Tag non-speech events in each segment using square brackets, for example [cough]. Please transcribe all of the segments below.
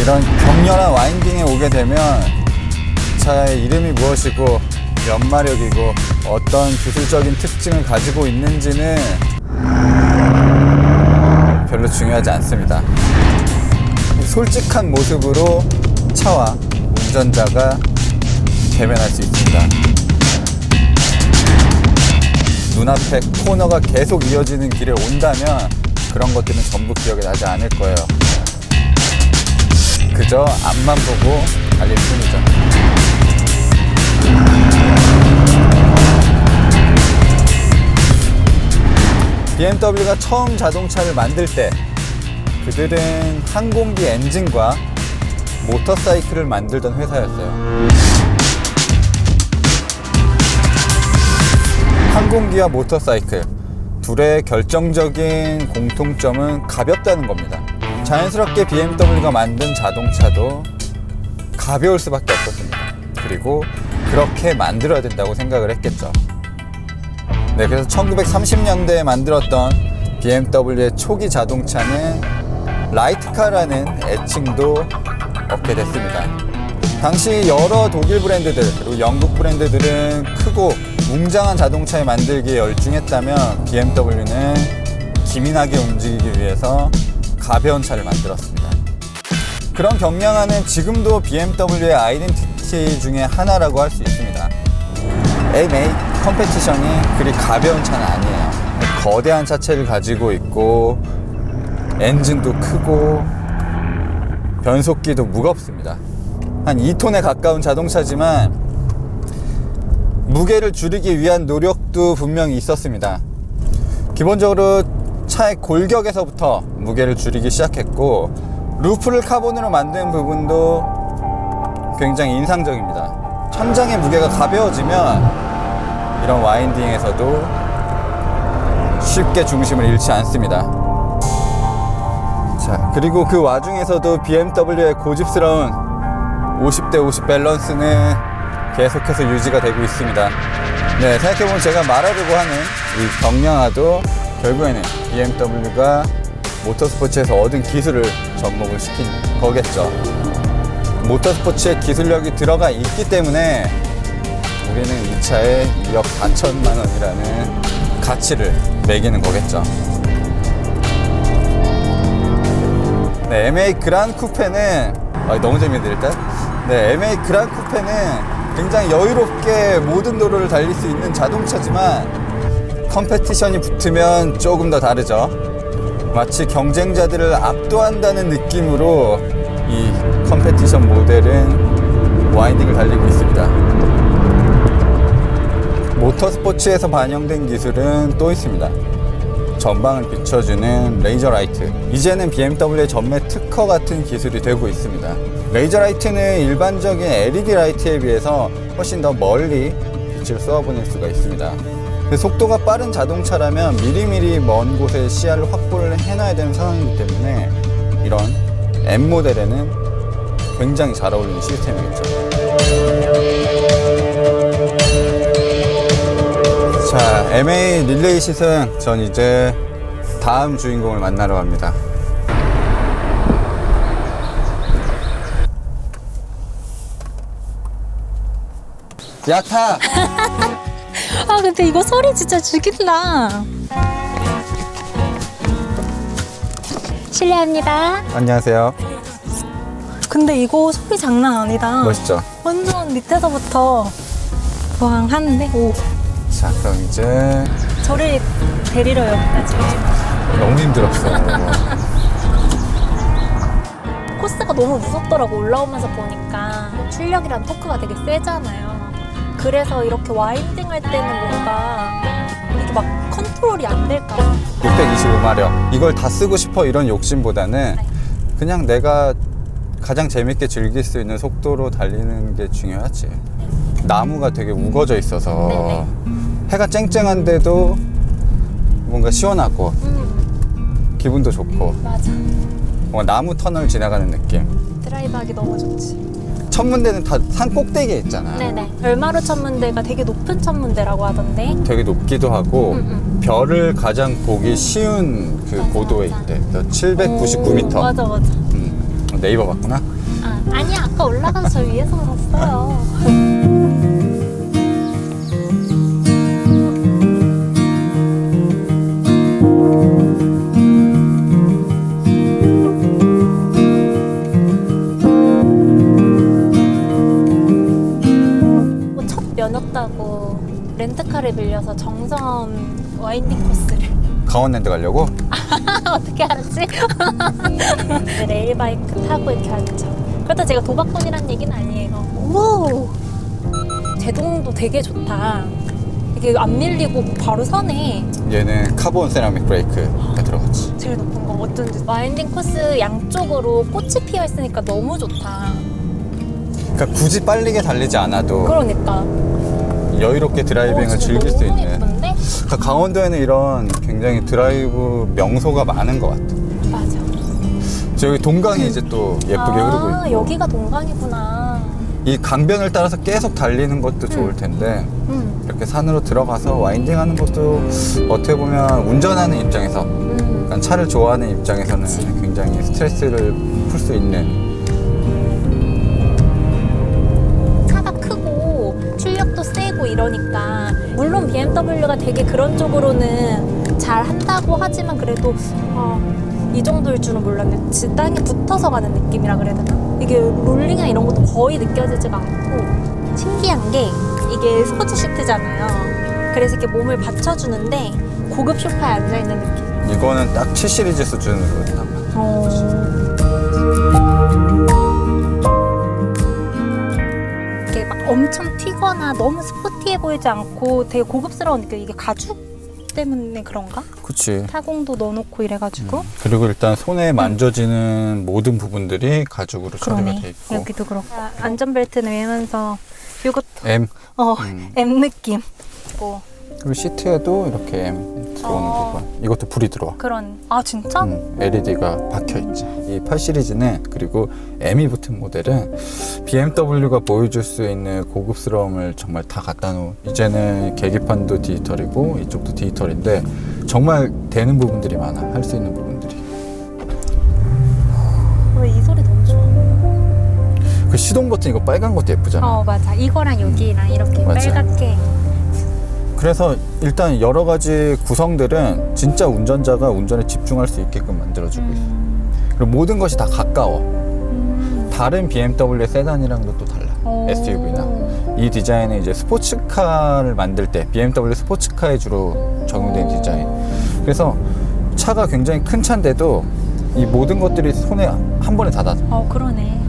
이런 격렬한 와인딩에 오게 되면 차의 이름이 무엇이고 몇 마력이고 어떤 기술적인 특징을 가지고 있는지는 별로 중요하지 않습니다. 솔직한 모습으로 차와 운전자가 대면할 수 있습니다. 눈앞에 코너가 계속 이어지는 길에 온다면 그런 것들은 전부 기억에 나지 않을 거예요. 그저 앞만 보고 달릴 뿐이죠. BMW가 처음 자동차를 만들 때 그들은 항공기 엔진과 모터사이클을 만들던 회사였어요. 항공기와 모터사이클 둘의 결정적인 공통점은 가볍다는 겁니다. 자연스럽게 BMW가 만든 자동차도 가벼울 수밖에 없었습니다. 그리고 그렇게 만들어야 된다고 생각을 했겠죠. 네, 그래서 1930년대에 만들었던 BMW의 초기 자동차는 라이트카라는 애칭도 얻게 됐습니다. 당시 여러 독일 브랜드들 그리고 영국 브랜드들은 크고 웅장한 자동차를 만들기에 열중했다면 BMW는 기민하게 움직이기 위해서 가벼운 차를 만들었습니다. 그런 경량화는 지금도 BMW의 아이덴티티 중에 하나라고 할 수 있습니다. MA 컴페티션이 그리 가벼운 차는 아니에요. 거대한 차체를 가지고 있고 엔진도 크고 변속기도 무겁습니다. 한 2톤에 가까운 자동차지만 무게를 줄이기 위한 노력도 분명히 있었습니다. 기본적으로 차의 골격에서부터 무게를 줄이기 시작했고 루프를 카본으로 만든 부분도 굉장히 인상적입니다. 천장의 무게가 가벼워지면 이런 와인딩에서도 쉽게 중심을 잃지 않습니다. 자, 그리고 그 와중에서도 BMW의 고집스러운 50대 50 밸런스는 계속해서 유지가 되고 있습니다. 네, 생각해보면 제가 말하려고 하는 이 경량화도 결국에는 BMW가 모터스포츠에서 얻은 기술을 접목을 시킨 거겠죠. 모터스포츠의 기술력이 들어가 있기 때문에 우리는 이 차에 2억 4천만 원이라는 가치를 매기는 거겠죠. 네, MA 그란 쿠페는 아, 너무 재밌는데 일단 네, MA 그란 쿠페는 굉장히 여유롭게 모든 도로를 달릴 수 있는 자동차지만 컴페티션이 붙으면 조금 더 다르죠. 마치 경쟁자들을 압도한다는 느낌으로 이 컴페티션 모델은 와인딩을 달리고 있습니다. 모터스포츠에서 반영된 기술은 또 있습니다. 전방을 비춰주는 레이저 라이트. 이제는 BMW의 전매 특허 같은 기술이 되고 있습니다. 레이저 라이트는 일반적인 LED 라이트에 비해서 훨씬 더 멀리 빛을 쏘아보낼 수가 있습니다. 그 속도가 빠른 자동차라면 미리미리 먼 곳에 시야를 확보를 해놔야 되는 상황이기 때문에 이런 M 모델에는 굉장히 잘 어울리는 시스템이겠죠. 자, MA 릴레이 시승. 전 이제 다음 주인공을 만나러 갑니다. 야타! [laughs] 아 근데 이거 소리 진짜 죽인다. 실례합니다. 안녕하세요. 근데 이거 소리 장난 아니다. 멋있죠? 완전 밑에서부터 부항하는데 오 자, 그럼 이제 저를 데리러 여기까지 너무 힘들었어. 코스가 너무 무섭더라고 올라오면서 보니까 출력이랑 토크가 되게 세잖아요. 그래서 이렇게 와인딩 할 때는 뭔가 이렇게 막 컨트롤이 안 될까 봐. 625마력. 이걸 다 쓰고 싶어 이런 욕심보다는 그냥 내가 가장 재밌게 즐길 수 있는 속도로 달리는 게 중요하지. 나무가 되게 우거져 있어서 네네. 해가 쨍쨍한데도 뭔가 시원하고 음 기분도 좋고 맞아. 뭔가 나무 터널 지나가는 느낌. 드라이브 하기 너무 좋지. 천문대는 다 산 꼭대기에 있잖아. 네네. 별마루 천문대가 되게 높은 천문대라고 하던데. 되게 높기도 하고 음, 음. 별을 가장 보기 쉬운 그 맞아, 고도에 맞아. 있대. 799m. 오, 맞아 맞아. 음, 네이버 봤구나. 아, 아니야 아까 올라가서 저 위에서 봤어요. [laughs] 렌트카를 빌려서 정선 와인딩 코스를 강원랜드 가려고? [laughs] 어떻게 알았지? [laughs] 레일바이크 타고 이렇게 앉죠. 그렇다 제가 도박꾼이란 얘기는 아니에요. 오! 제동도 되게 좋다. 이게 안 밀리고 바로 서네. 얘는 카본 세라믹 브레이크가 들어갔지. 제일 높은 거 어쩐지. 와인딩 코스 양쪽으로 꽃이 피어 있으니까 너무 좋다. 그러니까 굳이 빠르게 달리지 않아도 그러니까. 여유롭게 드라이빙을 오, 진짜 즐길 수 있는. 예쁜데? 그러니까 강원도에는 이런 굉장히 드라이브 명소가 많은 것 같아. 맞아. 저기 동강이 이제 또 예쁘게 흐르고 아, 있고. 여기가 동강이구나. 이 강변을 따라서 계속 달리는 것도 좋을 텐데 음. 이렇게 산으로 들어가서 와인딩 하는 것도 어떻게 보면 운전하는 입장에서 음. 약간 차를 좋아하는 입장에서는 굉장히 스트레스를 풀 수 있는 세고 이러니까 물론 BMW가 되게 그런 쪽으로는 잘 한다고 하지만 그래도 아, 이 정도일 줄은 몰랐네. 지- 땅에 붙어서 가는 느낌이라 그래야 되나? 이게 롤링이나 이런 것도 거의 느껴지지가 않고 신기한 게 이게 스포츠 시트잖아요. 그래서 이렇게 몸을 받쳐주는데 고급 소파에 앉아 있는 느낌. 이거는 딱 7 시리즈 수준으로 딱 이게 막 엄청 튀거나 너무 스포티해 보이지 않고 되게 고급스러운 느낌. 이게 가죽 때문에 그런가? 그치 타공도 넣어놓고 이래가지고. 그리고 일단 손에 만져지는 모든 부분들이 가죽으로 처리가 돼. 있고 여기도 그렇고. 아, 안전벨트는 매면서 이것 M 어 음. M 느낌. 뭐 그리고 시트에도 이렇게 들어오는 어. 부분 이것도 불이 들어와 그런. 아 진짜? 음, LED가 박혀 있지. 이 8 시리즈는 그리고 M이 붙은 모델은 BMW가 보여줄 수 있는 고급스러움을 정말 다 갖다 놓은. 이제는 계기판도 디지털이고 이쪽도 디지털인데 정말 되는 부분들이 많아. 할 수 있는 부분들이. 왜 이 소리 너무 좋아? 그 시동 버튼 이거 빨간 것도 예쁘잖아. 어 맞아. 이거랑 여기랑 이렇게 맞아. 빨갛게. 그래서 일단 여러 가지 구성들은 진짜 운전자가 운전에 집중할 수 있게끔 만들어주고 있어. 음. 그리고 모든 것이 다 가까워. 음. 다른 BMW 세단이랑도 또 달라. 오. SUV나. 이 디자인은 이제 스포츠카를 만들 때 BMW 스포츠카에 주로 적용된 오. 디자인. 그래서 차가 굉장히 큰 차인데도 이 모든 것들이 손에 한 번에 다 닿아. 어 그러네.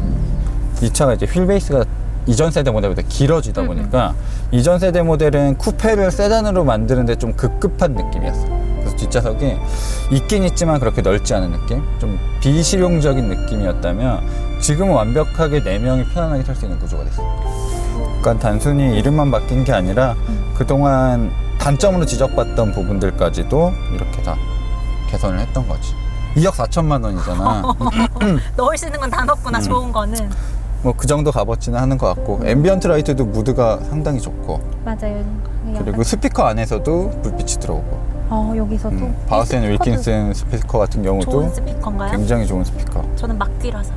이 차가 이제 휠 베이스가 이전 세대 모델보다 길어지다 음, 보니까 이전 세대 모델은 쿠페를 세단으로 만드는데 좀 급급한 느낌이었어. 그래서 뒷좌석이 있긴 있지만 그렇게 넓지 않은 느낌? 좀 비실용적인 느낌이었다면 지금은 완벽하게 네명이 편안하게 탈 수 있는 구조가 됐어. 그러니까 단순히 이름만 바뀐 게 아니라 음. 그동안 단점으로 지적받던 부분들까지도 이렇게 다 개선을 했던 거지. 2억 4천만 원이잖아. [laughs] 넣을 수 있는 건 다 넣었구나. 음. 좋은 거는. 뭐 그 정도 값어치는 하는 것 같고 앰비언트 라이트도 무드가 상당히 좋고 맞아요. 그리고 스피커 안에서도 불빛이 들어오고 어 여기서도 음, 바우센 윌킨슨 스피커 같은 좋은 경우도 스피커인가요? 굉장히 좋은 스피커 저는 막귀라서.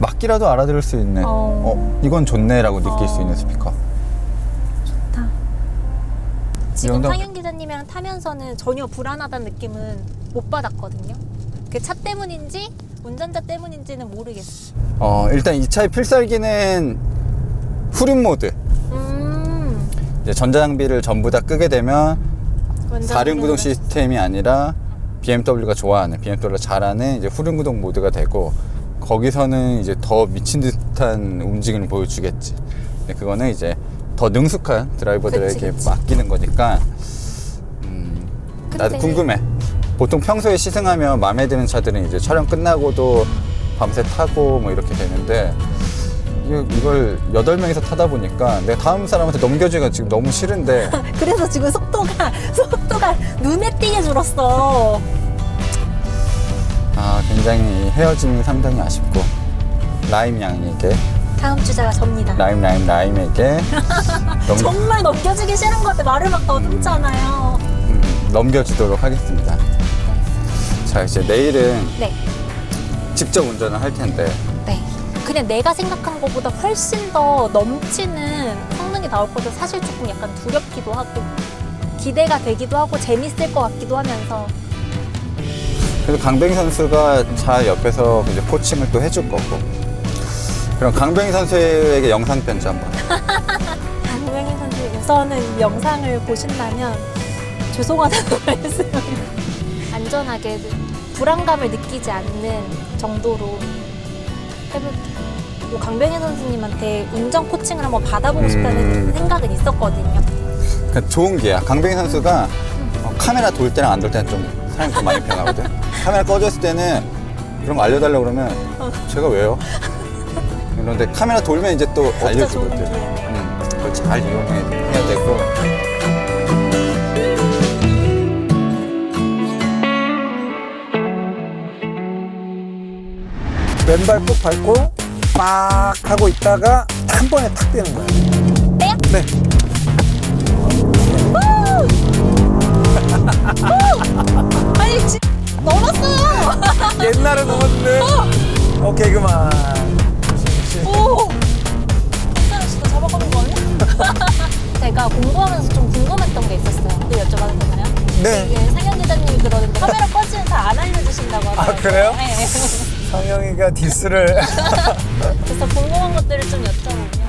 막기라도 알아들을 수 있는 어. 어, 이건 좋네라고 느낄 수 어. 있는 스피커 좋다. 지금 정도? 상현 기자님이랑 타면서는 전혀 불안하다는 느낌은 못 받았거든요. 그 차 때문인지 운전자 때문인지는 모르겠어. 어, 일단 이 차의 필살기는 후륜 모드 음. 이제 전자장비를 전부 다 끄게 되면 사륜 구동 모르겠네. 시스템이 아니라 BMW가 좋아하는 BMW가 잘하는 이제 후륜 구동 모드가 되고 거기서는 이제 더 미친 듯한 움직임을 보여주겠지. 근데 그거는 이제 더 능숙한 드라이버들에게 그치, 그치. 맡기는 거니까 음, 나도 근데- 궁금해. 보통 평소에 시승하면 마음에 드는 차들은 이제 촬영 끝나고도 밤새 타고 뭐 이렇게 되는데 이걸 여덟 명이서 타다 보니까 내가 다음 사람한테 넘겨주기가 지금 너무 싫은데 [laughs] 그래서 지금 속도가 [laughs] 속도가 눈에 띄게 줄었어. 아, 굉장히 헤어짐이 상당히 아쉽고 라임 양에게 다음 주자가 접니다. 라임 라임 라임에게 [laughs] 넘, 정말 넘겨주기 싫은 건데 말을 막 더듬잖아요. 음, 넘겨주도록 하겠습니다. 자 이제 내일은 네. 직접 운전을 할 텐데 네. 그냥 내가 생각한 것보다 훨씬 더 넘치는 성능이 나올 거죠. 사실 조금 약간 두렵기도 하고 기대가 되기도 하고 재밌을 것 같기도 하면서 그래서 강병희 선수가 잘 옆에서 이제 코칭을 또 해줄 거고 그럼 강병희 선수에게 영상 편지 한번 강명희 선수 우선은 영상을 보신다면 죄송하다는 [laughs] 말씀 안전하게 불안감을 느끼지 않는 정도로 해볼게요. 뭐 강병희 선수님한테 운전 코칭을 한번 받아보고 싶다는 음. 생각은 있었거든요. 그러니까 좋은 기회야 강병희 선수가 어, 카메라 돌 때랑 안 돌 때는 좀 사람이 좀 많이 변하거든 카메라 꺼져 있을 때는 이런 거 알려달라고 그러면 제가 왜요? 그런데 카메라 돌면 이제 또 진짜 알려주거든 기회네요. 음, 그걸 잘 이용해야 되 왼발 꾹 밟고 빡 하고 있다가 한 번에 탁 되는 거예요. 떼요? 네. 아니 지, 넘었어요. 옛날에 넘었는데. 오케이 그만. 오. 햇살을 진짜 잡아가는 거 아니야? [laughs] 제가 공부하면서 좀 궁금했던 게 있었어요. 또 여쭤봐도 되나요? 네. 이게 상현 기자님이 그러는데 카메라 꺼지면 잘안 알려주신다고 하더라고요. 아, 그래요? 네. 성영이가 디스를. [laughs] 그래서 궁금한 것들을 좀 여쭤보면